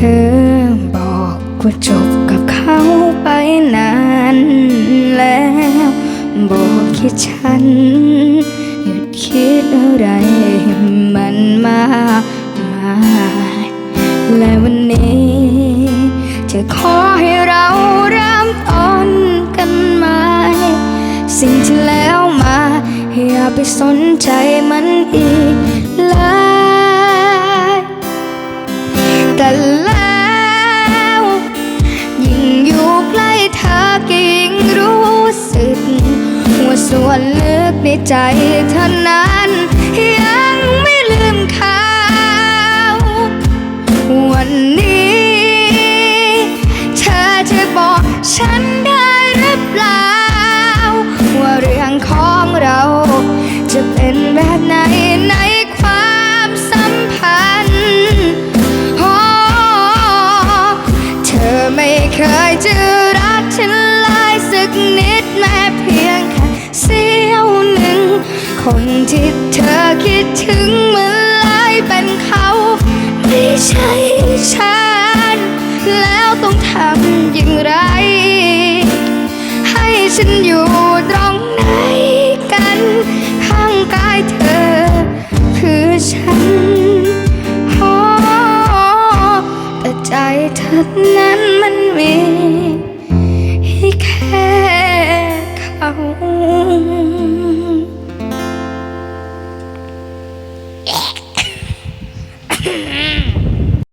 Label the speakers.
Speaker 1: อบอกว่าจบกับเขาไปนานแล้ว บอกแค่ฉัน หยุดคิดอะไรมันมากมายและวันนี้ จะขอให้เราเริ่มต้นกันใหม่สิ่งที่แล้วมา อย่าไปสนใจมันอีกเลย ในใจเธอนั้นยังไม่ลืมเขาวันนี้ เธอจะบอกฉันได้หรือเปล่า ว่าเรื่องของเรา จะเป็นแบบไหนในความสัมพันธ์โอ้เธอไม่เคยจะรักฉันเลยสักนิด ใช่ฉัน แล้วต้องทำอย่างไร ให้ฉันอยู่ตรงไหนกัน ข้างกายเธอ คือฉันโอ้แต่ใจเธอนั้นมันมีให้แค่เขา